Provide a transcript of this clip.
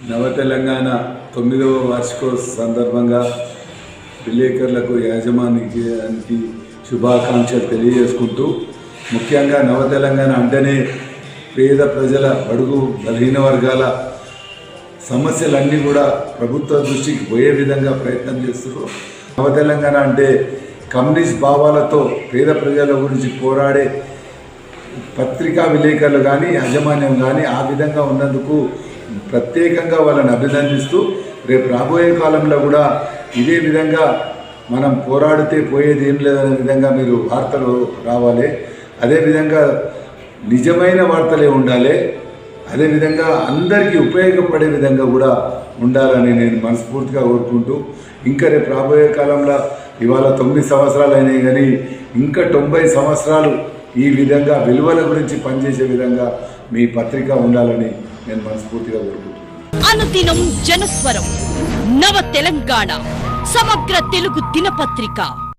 నవ తెలంగాణ తొమ్మిదవ వార్షికోత్సవ సందర్భంగా విలేకరులకు యాజమాన్యానికి శుభాకాంక్షలు తెలియజేసుకుంటూ ముఖ్యంగా నవ తెలంగాణ అంటేనే పేద ప్రజల బడుగు బలహీన వర్గాల సమస్యలన్నీ కూడా ప్రభుత్వ దృష్టికి పోయే విధంగా ప్రయత్నం చేస్తున్నారు నవ తెలంగాణ అంటే కమ్యూనిస్ట్ భావాలతో పేద ప్రజల గురించి పోరాడే పత్రికా విలేకరులు కానీ యాజమాన్యం కానీ ఆ విధంగా ఉన్నందుకు ప్రత్యేకంగా వాళ్ళని అభినందిస్తూ రేపు రాబోయే కాలంలో కూడా ఇదే విధంగా మనం పోరాడితే పోయేది ఏం లేదనే విధంగా మీరు వార్తలు రావాలి. అదేవిధంగా నిజమైన వార్తలే ఉండాలి. అదేవిధంగా అందరికీ ఉపయోగపడే విధంగా కూడా ఉండాలని నేను మనస్ఫూర్తిగా కోరుకుంటూ ఇంకా రేపు రాబోయే కాలంలో ఇవాళ తొమ్మిది సంవత్సరాలు అయినాయి కానీ ఇంకా తొంభై సంవత్సరాలు ఈ విధంగా విలువల గురించి పనిచేసే విధంగా మీ పత్రిక ఉండాలని నేను మనస్ఫూర్తిగా కోరుకుంటున్నాను. అనుదినం జనస్వరం నవ తెలంగాణ సమగ్ర తెలుగు దినపత్రిక.